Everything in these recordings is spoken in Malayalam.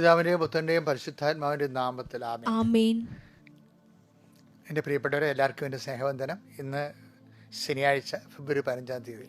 പിതാവിന്റെയും പുത്രന്റെയും പരിശുദ്ധാത്മാവിന്റെയും നാമത്തിൽ ആമേൻ. എന്റെ പ്രിയപ്പെട്ടവരെ എല്ലാവർക്കും എന്റെ സ്നേഹവന്ദനം. ഇന്ന് ശനിയാഴ്ച ഫെബ്രുവരി പതിനഞ്ചാം തീയതി.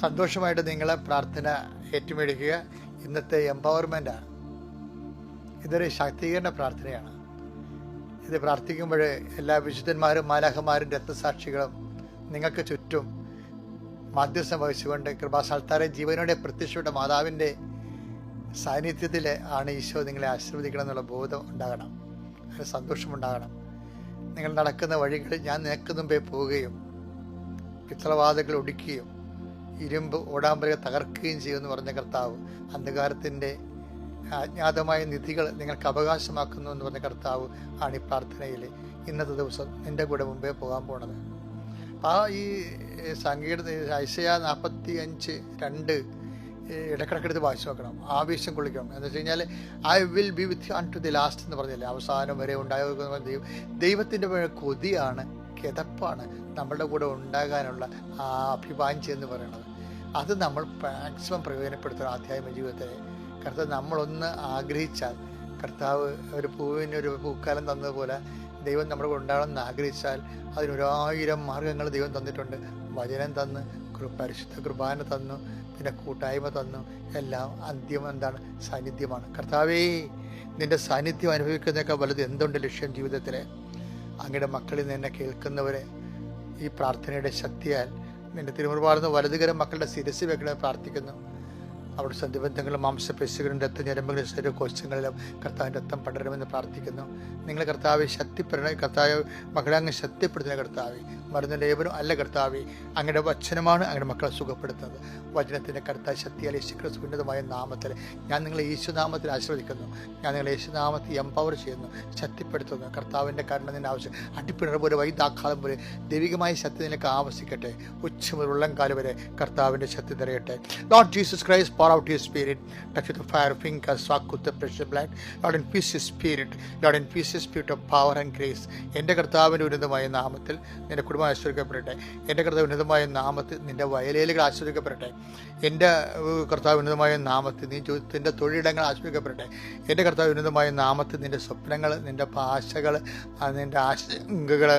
സന്തോഷമായിട്ട് നിങ്ങളെ പ്രാർത്ഥന ഏറ്റുമേടിക്കുക. ഇന്നത്തെ എംപവർമെന്റാണ് ഇതൊരു ശാക്തീകരണ പ്രാർത്ഥനയാണ്. ഇത് പ്രാർത്ഥിക്കുമ്പോൾ എല്ലാ വിശുദ്ധന്മാരും മാലാഹമാരും രക്തസാക്ഷികളും നിങ്ങൾക്ക് ചുറ്റും മാധ്യസ്ഥം വഹിച്ചുകൊണ്ട് കൃപാസാൽത്താരെ ജീവനോടെ പ്രത്യക്ഷപ്പെട്ട മാതാവിന്റെ സാന്നിധ്യത്തിൽ ആണ് ഈശോ നിങ്ങളെ ആശീർവദിക്കണം എന്നുള്ള ബോധം ഉണ്ടാകണം. അതിന് സന്തോഷമുണ്ടാകണം നിങ്ങൾ നടക്കുന്ന വഴികളിൽ ഞാൻ നിനക്ക് മുമ്പേ പോവുകയും പിത്തളവാതകൾ ഒടിക്കുകയും ഇരുമ്പ് ഓടാമ്പലുകൾ തകർക്കുകയും ചെയ്യുമെന്ന് പറഞ്ഞ കർത്താവ് അന്ധകാരത്തിന്റെ അജ്ഞാതമായ നിധികൾ നിങ്ങൾക്ക് അവകാശമാക്കുന്നു എന്ന് പറഞ്ഞ കർത്താവ് ആണ് ഈ പ്രാർത്ഥനയിൽ ഇന്നത്തെ ദിവസം എന്റെ കൂടെ മുമ്പേ പോകാൻ പോണത്. ആ ഈ സംഗീത ഐശയ നാൽപ്പത്തി അഞ്ച് രണ്ട് ഇടക്കിടക്കെടുത്ത് വായിച്ചു നോക്കണം. ആവേശം കൊള്ളിക്കണം. എന്ന് വെച്ച് കഴിഞ്ഞാൽ I will be with unto the last എന്ന് പറഞ്ഞില്ലേ അവസാനം വരെ ഉണ്ടായ ദൈവം ദൈവത്തിന്റെ കൊതിയാണ് കിതപ്പാണ് നമ്മളുടെ കൂടെ ഉണ്ടാകാനുള്ള ആ അഭിവാഞ്ചി എന്ന് പറയുന്നത്. അത് നമ്മൾ മാക്സിമം പ്രയോജനപ്പെടുത്തണം ആധ്യാത്മ ജീവിതത്തിലെ കർത്താവ് നമ്മളൊന്ന് ആഗ്രഹിച്ചാൽ കർത്താവ് ഒരു പൂവിന് ഒരു പൂക്കാലം തന്നതുപോലെ ദൈവം നമ്മുടെ ഉണ്ടാകണമെന്ന് ആഗ്രഹിച്ചാൽ അതിനൊരായിരം മാർഗങ്ങൾ ദൈവം തന്നിട്ടുണ്ട്. വചനം തന്ന് പരിശുദ്ധ കുർബാന തന്നു പിന്നെ കൂട്ടായ്മ തന്നു. എല്ലാം അന്ത്യം എന്താണ്? സാന്നിധ്യമാണ്. കർത്താവേ നിന്റെ സാന്നിധ്യം അനുഭവിക്കുന്നതൊക്കെ വലുത് എന്തുണ്ട് ലക്ഷ്യം ജീവിതത്തിൽ അങ്ങയുടെ മക്കളിൽ നിന്ന് കേൾക്കുന്നവരെ ഈ പ്രാർത്ഥനയുടെ ശക്തിയാൽ നിന്റെ തിരുമുറുപാടുന്ന വലതുകരം മക്കളുടെ ശിരസ് വെക്കണമെന്ന് പ്രാർത്ഥിക്കുന്നു. അവിടെ സന്ധിബന്ധങ്ങളും മാംസപേശികളും രക്തഞരമ്പുകളും ശരീര കോശങ്ങളിലും കർത്താവിന്റെ രക്തം പടരണമെന്ന് പ്രാർത്ഥിക്കുന്നു. നിങ്ങൾ കർത്താവെ ശക്തിപ്പെടണ കർത്താവ് മകളെ ശക്തിപ്പെടുത്തുന്ന കർത്താവ് മരുന്ന് ലേപനം അല്ല കർത്താവ് അങ്ങയുടെ വചനമാണ് അങ്ങയുടെ മക്കളെ സുഖപ്പെടുത്തുന്നത്. വചനത്തിന്റെ കർത്താവ് ശക്തിയാൽ ഉന്നതമായ നാമത്തിൽ ഞാൻ നിങ്ങളെ യേശുനാമത്തിൽ ആശ്രയിക്കുന്നു ഞാൻ നിങ്ങളെ യേശുനാമത്തിൽ എംപവർ ചെയ്യുന്നു ശക്തിപ്പെടുത്തുന്നു. കർത്താവിന്റെ കരുണ നിന്റെ ആവശ്യം അടിപ്പിണർ പോലെ വൈദാഘാതം പോലെ ദൈവികമായ ശക്തി നിനക്ക് ആവശ്യിക്കട്ടെ ഉച്ച മുതൽ ഉള്ളം കാൽ വരെ കർത്താവിന്റെ ശക്തി നിറയട്ടെ. Lord Jesus Christ pour out your spirit touch with the fire finger swak with the precious blood. Lord infuse your spirit. Lord infuse your spirit of power and grace. എന്റെ കർത്താവിന്റെ ഉന്നതമായ നാമത്തിൽ നിന്റെ കുടുംബം ആശ്രയിക്കപ്പെടട്ടെ. എന്റെ കർത്താവ് ഉന്നതമായ നാമത്തിൽ നിന്റെ വയലേലുകൾ ആശ്രയിക്കപ്പെടട്ടെ. എന്റെ കർത്താവ് ഉന്നതമായ നാമത്തിൽ നീ നിന്റെ തൊഴിലിടങ്ങൾ ആശ്രയിക്കപ്പെടട്ടെ. എന്റെ കർത്താവ് ഉന്നതമായ നാമത്തിൽ നിന്റെ സ്വപ്നങ്ങൾ നിന്റെ ഭാഷകൾ നിന്റെ ആശങ്കകൾ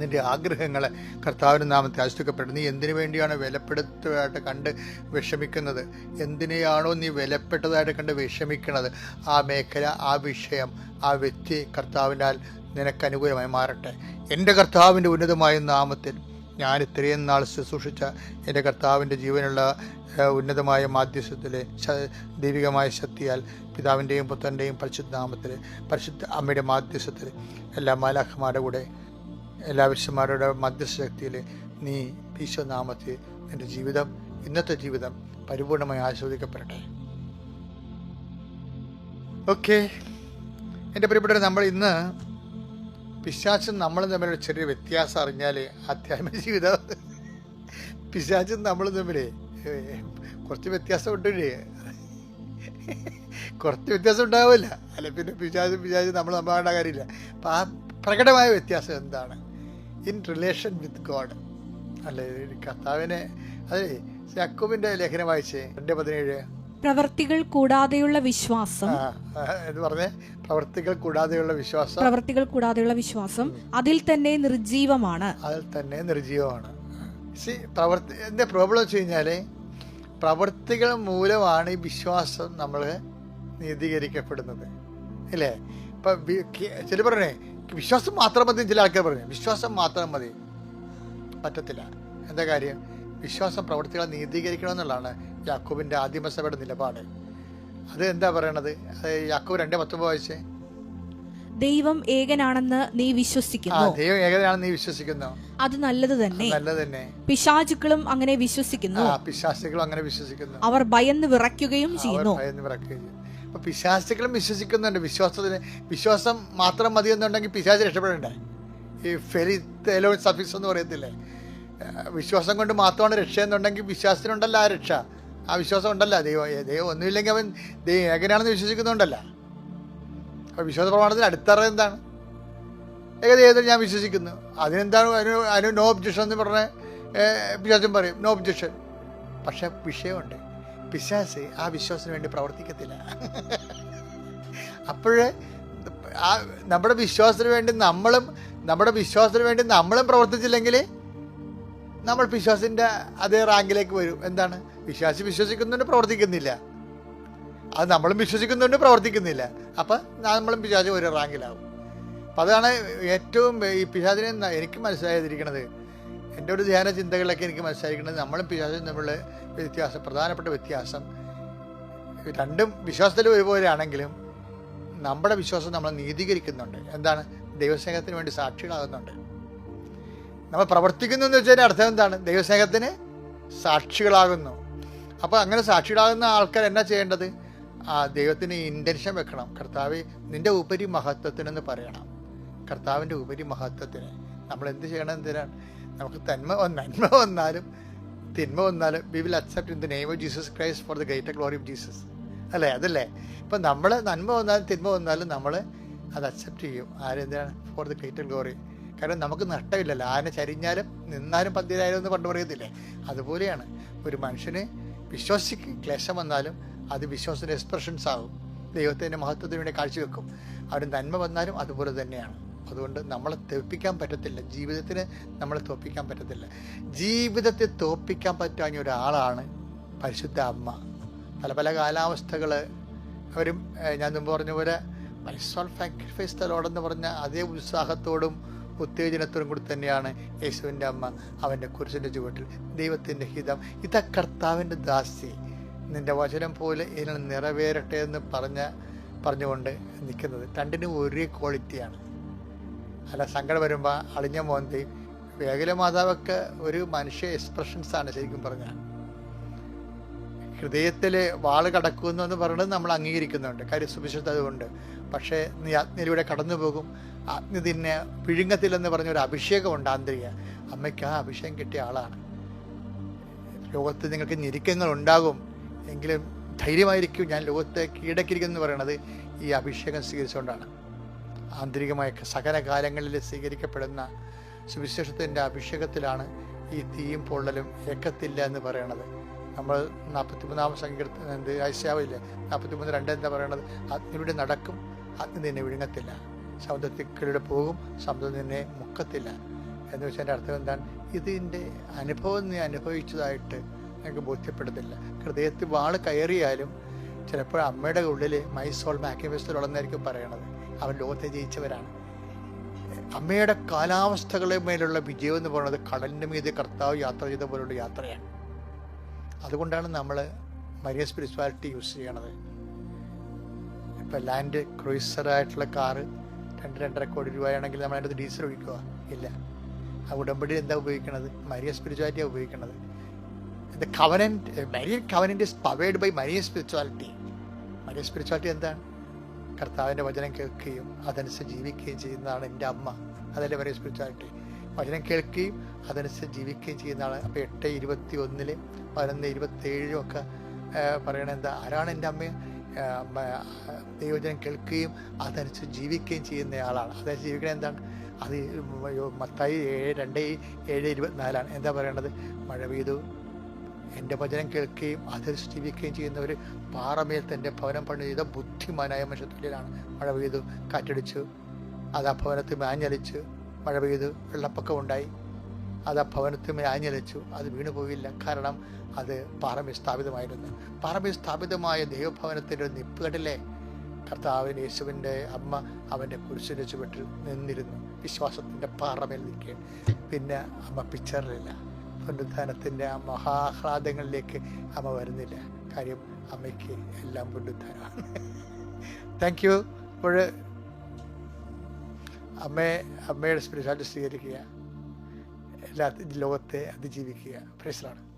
നിന്റെ ആഗ്രഹങ്ങളെ കർത്താവിന്റെ നാമത്തെ ആശ്രയിക്കപ്പെടും നീ എന്തിനു വേണ്ടിയാണ് വിലപ്പെടുത്തതായിട്ട് കണ്ട് വിഷമിക്കുന്നത്? എന്തിനെയാണോ നീ വിലപ്പെട്ടതായിട്ട് കണ്ട് വിഷമിക്കുന്നത്? ആ മേഖല ആ വിഷയം ആ വ്യക്തി കർത്താവിനാൽ നിനക്കനുകൂലമായി മാറട്ടെ. എന്റെ കർത്താവിന്റെ ഉന്നതമായ നാമത്തിൽ ഞാൻ ഇത്രയും നാൾ ശുശ്രൂഷിച്ച എന്റെ കർത്താവിന്റെ ജീവനുള്ള ഉന്നതമായ മാധ്യസ്ഥത്തിലെ ദൈവികമായ ശക്തിയാൽ പിതാവിന്റെയും പുത്രന്റെയും പരിശുദ്ധ നാമത്തിൽ പരിശുദ്ധ അമ്മയുടെ മാധ്യസ്ഥത്തിൽ എല്ലാ മാലാഖമാരുടെ കൂടെ എല്ലാ വിശ്വന്മാരുടെ മധ്യസ്ഥ ശക്തിയിൽ നീ ഈശ്വനാമത്തിൽ എന്റെ ജീവിതം ഇന്നത്തെ ജീവിതം പരിപൂർണമായി ആസ്വദിക്കപ്പെടട്ടെ. ഓക്കെ എന്റെ പ്രിയപ്പെട്ടവർ നമ്മൾ ഇന്ന് പിശാച്ചും നമ്മളും തമ്മിലുള്ള ചെറിയ വ്യത്യാസം അറിഞ്ഞാൽ ആധ്യാത്മിക ജീവിതം. പിശാച്ചും നമ്മളും തമ്മിൽ കുറച്ച് വ്യത്യാസം ഉണ്ടല്ലേ കുറച്ച് വ്യത്യാസം ഉണ്ടാവില്ല. അല്ല പിന്നെ പിശാചും പിശാചും നമ്മൾ നമ്മളാണ്ട കാര്യമില്ല. അപ്പം ആ പ്രകടമായ വ്യത്യാസം എന്താണ്? ഇൻ റിലേഷൻ വിത്ത് ഗോഡ് അല്ലേ കർത്താവിനെ അതെ യാക്കോബിന്റെ ലേഖനം വായിച്ചേ രണ്ട് പതിനേഴ്. പ്രവർത്തികൾ കൂടാതെയുള്ള വിശ്വാസം. എന്ന് പറഞ്ഞേ പ്രവർത്തികൾ കൂടാതെയുള്ള വിശ്വാസം. പ്രവർത്തികൾ കൂടാതെയുള്ള വിശ്വാസം അതിൽ തന്നെ നിർജീവമാണ് അതിൽ തന്നെ നിർജീവമാണ് സി പ്രവർത്തി എന്റെ പ്രോബ്ലം വെച്ച് കഴിഞ്ഞാൽ പ്രവർത്തികൾ മൂലമാണ് ഈ വിശ്വാസം നമ്മൾ നീതീകരിക്കപ്പെടുന്നത്. അല്ലേ ഇപ്പം ചില പറഞ്ഞേ വിശ്വാസം മാത്രം മതി ചില ആൾക്കാർ പറഞ്ഞു. വിശ്വാസം മാത്രം മതി. പറ്റത്തില്ല. എന്താ കാര്യം? വിശ്വാസം പ്രവർത്തികളെ നീതീകരിക്കണമെന്നുള്ളതാണ് യാക്കൂബിന്റെ ആദിമസഭയുടെ നിലപാട്. അത് എന്താ പറയണത്? യാക്കോബ് രണ്ടേ പത്തൊമ്പത് വയസ്സ്? ദൈവം ഏകനാണെന്ന് നീ വിശ്വസിക്കുന്നു. ദൈവം ഏകനാണെന്ന് നീ വിശ്വസിക്കുന്നു. അത് നല്ലത് തന്നെ. നല്ലത് തന്നെ. പിശാചുക്കളും അങ്ങനെ വിശ്വസിക്കുന്നു. ആ പിശാസികളും അങ്ങനെ വിശ്വസിക്കുന്നു. അവർ ഭയന്ന് വിറയ്ക്കുകയും ചെയ്യുന്നു. ഭയന്ന് വിറക്കുകയും ചെയ്യും അപ്പൊ പിശാസികളും വിശ്വസിക്കുന്നുണ്ട് വിശ്വാസത്തിന് വിശ്വാസം മാത്രം മതി എന്നുണ്ടെങ്കിൽ പിശാസ് രക്ഷപ്പെടണ്ടേ? ഈ ഫെരി തേലോ സഫീസ് എന്ന് പറയത്തില്ലേ? വിശ്വാസം കൊണ്ട് മാത്രമാണ് രക്ഷ എന്നുണ്ടെങ്കിൽ വിശ്വാസത്തിനുണ്ടല്ല ആ രക്ഷ. ആ വിശ്വാസം ഉണ്ടല്ല. ദൈവം ദൈവം ഒന്നുമില്ലെങ്കിൽ അവൻ ദൈവം എങ്ങനെയാണെന്ന് വിശ്വസിക്കുന്നുണ്ടല്ല. അപ്പോൾ വിശ്വാസ പ്രമാണത്തിന് അടിത്തറ എന്താണ്? ഏകദേശം ഞാൻ വിശ്വസിക്കുന്നു? അതിനെന്താണ് അതിന് അതിന് നോ ഒബ്ജക്ഷൻ എന്ന് പറഞ്ഞ പിശാചും പറയും. നോ ഒബ്ജക്ഷൻ പക്ഷെ വിഷയമുണ്ട്. പിശാസ് ആ വിശ്വാസത്തിന് വേണ്ടി പ്രവർത്തിക്കത്തില്ല. അപ്പോഴേ ആ നമ്മുടെ വിശ്വാസത്തിന് വേണ്ടി നമ്മളും നമ്മുടെ വിശ്വാസത്തിന് വേണ്ടി നമ്മളും പ്രവർത്തിച്ചില്ലെങ്കിൽ നമ്മൾ വിശ്വാസിന്റെ അതേ റാങ്കിലേക്ക് വരും. എന്താണ്? വിശ്വാസി വിശ്വസിക്കുന്നുണ്ട് പ്രവർത്തിക്കുന്നില്ല. അത് നമ്മളും വിശ്വസിക്കുന്നുണ്ട് പ്രവർത്തിക്കുന്നില്ല. അപ്പം നമ്മളും പിശാചി ഒരു റാങ്കിലാവും. അപ്പം അതാണ് ഏറ്റവും ഈ പിശാചിനെ എനിക്ക് മനസ്സിലായിരിക്കണത് എന്റെ ഒരു ധ്യാന ചിന്തകളിലൊക്കെ എനിക്ക് മനസ്സിലായിരിക്കുന്നത് നമ്മളും പിശാചും തമ്മിലുള്ള വ്യത്യാസം പ്രധാനപ്പെട്ട വ്യത്യാസം. രണ്ടും വിശ്വാസത്തിൽ ഒരുപോലെയാണെങ്കിലും നമ്മുടെ വിശ്വാസം നമ്മൾ നീതീകരിക്കുന്നുണ്ട്. എന്താണ്? ദൈവസ്നേഹത്തിന് വേണ്ടി സാക്ഷികളാകുന്നുണ്ട്. നമ്മൾ പ്രവർത്തിക്കുന്നു എന്ന് വെച്ചാൽ അർത്ഥം എന്താണ്? ദൈവസ്നേഹത്തിന് സാക്ഷികളാകുന്നു. അപ്പോൾ അങ്ങനെ സാക്ഷികളാകുന്ന ആൾക്കാർ എന്നാ ചെയ്യേണ്ടത്? ആ ദൈവത്തിന് ഇന്റൻഷൻ വെക്കണം. കർത്താവ് നിന്റെ ഉപരി മഹത്വത്തിനെന്ന് പറയണം. കർത്താവിന്റെ ഉപരി മഹത്വത്തിന്. നമ്മൾ എന്ത് ചെയ്യണം? എന്തിനാണ്? നമുക്ക് തന്മ നന്മ വന്നാലും തിന്മ വന്നാലും we will accept in the name of Jesus Christ for the greater glory of Jesus അല്ലേ? അതല്ലേ? ഇപ്പം നമ്മൾ നന്മ വന്നാലും തിന്മ വന്നാലും നമ്മൾ അത് അക്സെപ്റ്റ് ചെയ്യും. ആരെന്താണ് ഫോർ ദ ഗ്രേറ്റർ ഗ്ലോറി കാരണം നമുക്ക് നഷ്ടമില്ലല്ലോ. ആന ചരിഞ്ഞാലും നിന്നാലും പന്തിരായാലും എന്ന് പണ്ട് പറയത്തില്ലേ? അതുപോലെയാണ്. ഒരു മനുഷ്യന് വിശ്വസിക്ക് ക്ലേശം വന്നാലും അത് വിശ്വാസത്തിന്റെ എക്സ്പ്രഷൻസ് ആകും ദൈവത്തിന്റെ മഹത്വത്തിന് വേണ്ടി കാഴ്ചവെക്കും. അവന് നന്മ വന്നാലും അതുപോലെ തന്നെയാണ്. അതുകൊണ്ട് നമ്മളെ തോപ്പിക്കാൻ പറ്റത്തില്ല. ജീവിതത്തിന് നമ്മളെ തോപ്പിക്കാൻ പറ്റത്തില്ല. ജീവിതത്തെ തോപ്പിക്കാൻ പറ്റാഞ്ഞ ഒരാളാണ് പരിശുദ്ധ അമ്മ. പല പല കാലാവസ്ഥകൾ അവരും ഞാൻ മുമ്പ് പറഞ്ഞ പോലെ മൈസോൾ സാക്രിഫൈസ് തലോടെന്ന് പറഞ്ഞ അതേ ഉത്സാഹത്തോടും ഉത്തേജനത്തോടും കൂടി തന്നെയാണ് യേശുവിന്റെ അമ്മ അവന്റെ കുരിശിന്റെ ചുവട്ടിൽ. ദൈവത്തിന്റെ ഹിതം. ഇത കർത്താവിന്റെ ദാസി. നിന്റെ വചനം പോലെ ഇതിനെ നിറവേറട്ടെ എന്ന് പറഞ്ഞ പറഞ്ഞുകൊണ്ട് നിൽക്കുന്നത്. രണ്ടിനും ഒരേ ക്വാളിറ്റിയാണ് അല്ല സങ്കടം വരുമ്പോൾ അളിഞ്ഞ മോന്തി. വേഗല മാതാവൊക്കെ ഒരു മനുഷ്യ എക്സ്പ്രഷൻസാണ് ശരിക്കും പറഞ്ഞാൽ ഹൃദയത്തിൽ വാൾ കടക്കുന്നു എന്ന് പറയുന്നത് നമ്മൾ അംഗീകരിക്കുന്നുണ്ട്. കാര്യം സുവിശുദ്ധ അതുകൊണ്ട്. പക്ഷേ നീ അഗ്നിയിലൂടെ കടന്നു പോകും. അഗ്നി തിന്നെ പിഴുങ്ങത്തില്ലെന്ന് പറഞ്ഞ ഒരു അഭിഷേകമുണ്ട് ആന്തരിക അമ്മയ്ക്ക് ആ അഭിഷേകം കിട്ടിയ ആളാണ്. ലോകത്ത് നിങ്ങൾക്ക് ഞെരുക്കങ്ങൾ ഉണ്ടാകും. എങ്കിലും ധൈര്യമായിരിക്കും ഞാൻ ലോകത്തെ കീഴടക്കിയിരിക്കുന്നു എന്ന് പറയുന്നത് ഈ അഭിഷേകം സ്വീകരിച്ചുകൊണ്ടാണ്. ആന്തരികമായ സകല കാലങ്ങളിൽ സ്വീകരിക്കപ്പെടുന്ന സുവിശേഷത്തിന്റെ അഭിഷേകത്തിലാണ് ഈ തീയും പൊള്ളലും ഏക്കത്തില്ല എന്ന് പറയണത്. നമ്മൾ നാൽപ്പത്തിമൂന്നാം സങ്കീർത്തനം എന്ത് ഐശ്യാവില്ലേ നാൽപ്പത്തിമൂന്ന് രണ്ട് എന്താ പറയണത്? അഗ്നിയുടെ നടക്കും അഗ്നി നിന്നെ വിഴുങ്ങത്തില്ല. ശബ്ദത്തിക്കളുടെ പോകും ശബ്ദം നിന്നെ മുക്കത്തില്ല. എന്ന് വെച്ചാൽ എന്റെ അർത്ഥം എന്താണ്? ഇതിന്റെ അനുഭവം നീ അനുഭവിച്ചതായിട്ട് എനിക്ക് ബോധ്യപ്പെടുന്നില്ല. ഹൃദയത്തിൽ വാൾ കയറിയാലും ചിലപ്പോൾ അമ്മയുടെ ഉള്ളിൽ മൈസോൾ മാക്കിമിസ്റ്റിൽ ഉള്ളതായിരിക്കും പറയണത്. അവൻ ലോകത്തെ ജയിച്ചവരാണ്. അമ്മയുടെ കാലാവസ്ഥകളെ മേലുള്ള വിജയം എന്ന് പറയുന്നത് കടലിന്റെ മീതെ കർത്താവ് യാത്ര ചെയ്ത പോലുള്ള യാത്രയാണ്. അതുകൊണ്ടാണ് നമ്മൾ മരിയ സ്പിരിച്വാലിറ്റി യൂസ് ചെയ്യണത്. ഇപ്പം ലാൻഡ് ക്രൂയിസറായിട്ടുള്ള കാറ് രണ്ട് രണ്ടര കോടി രൂപയാണെങ്കിൽ നമ്മൾ അതിന്റെ ഡീസൽ ഒഴിക്കുക ഇല്ല. ആ ഉടമ്പടി എന്താ ഉപയോഗിക്കണത്? മരിയ സ്പിരിച്വാലിറ്റിയാണ് ഉപയോഗിക്കണത്. The covenant Marian covenant is powered by Maria spirituality. Maria spirituality എന്താണ്? കർത്താവിന്റെ വചനം കേൾക്കുകയും അതനുസരിച്ച് ജീവിക്കുകയും ചെയ്യുന്നതാണ് എന്റെ അമ്മ. അതല്ലേ വരെ സ്പിരിച്വാലിറ്റി? വചനം കേൾക്കുകയും അതനുസരിച്ച് ജീവിക്കുകയും ചെയ്യുന്നതാണ്. അപ്പോൾ എട്ട് ഇരുപത്തി ഒന്നിൽ പതിനൊന്ന് ഇരുപത്തി ഏഴിലും ഒക്കെ പറയണ എന്താ? ആരാണ് എന്റെ അമ്മ? ദൈവചനം കേൾക്കുകയും അതനുസരിച്ച് ജീവിക്കുകയും ചെയ്യുന്ന ആളാണ്. അതനുസരിച്ച് ജീവിക്കണത് എന്താണ്? അത് മത്തായി ഏഴ് രണ്ട് ഏഴ് ഇരുപത്തിനാലാണ്. എന്താ പറയണത്? മഴ പെയ്തു എന്റെ വചനം കേൾക്കുകയും അതിൽ ജീവിക്കുകയും ചെയ്യുന്നവർ പാറമേൽ തന്റെ ഭവനം പണി ചെയ്ത ബുദ്ധിമാനായ മനുഷ്യത്തിലാണ് മഴ പെയ്തു കാറ്റടിച്ചു അത് ആ ഭവനത്തിൽ മാഞ്ഞലിച്ച് മഴ പെയ്തു വെള്ളപ്പൊക്കം ഉണ്ടായി. അത് ആ ഭവനത്തിൽ മാഞ്ഞലിച്ചു അത് വീണു പോയില്ല. കാരണം അത് പാറമേൽ സ്ഥാപിതമായിരുന്നു. പാറമേൽ സ്ഥാപിതമായ ദൈവഭവനത്തിന്റെ ഒരു നിപ്പുകടലെ കർത്താവിൻ യേശുവിന്റെ അമ്മ അവന്റെ കുരിശിന്റെ ചുവട്ടിൽ നിന്നിരുന്നു. വിശ്വാസത്തിന്റെ പാറമേൽ നിൽക്കുകയാണ്. പിന്നെ അമ്മ പിക്ചറിലില്ല പുനരുദ്ധാനത്തിന്റെ ആ മഹാഹ്ലാദങ്ങളിലേക്ക് അമ്മ വരുന്നില്ല. കാര്യം അമ്മയ്ക്ക് എല്ലാം പുനരുദ്ധാനമാണ് താങ്ക് യു ഇപ്പോൾ അമ്മയെ അമ്മയുടെ സ്പിരിച്വാലിറ്റി സ്വീകരിക്കുക. എല്ലാ ലോകത്തെ അതിജീവിക്കുക. പ്രശ്നമാണ്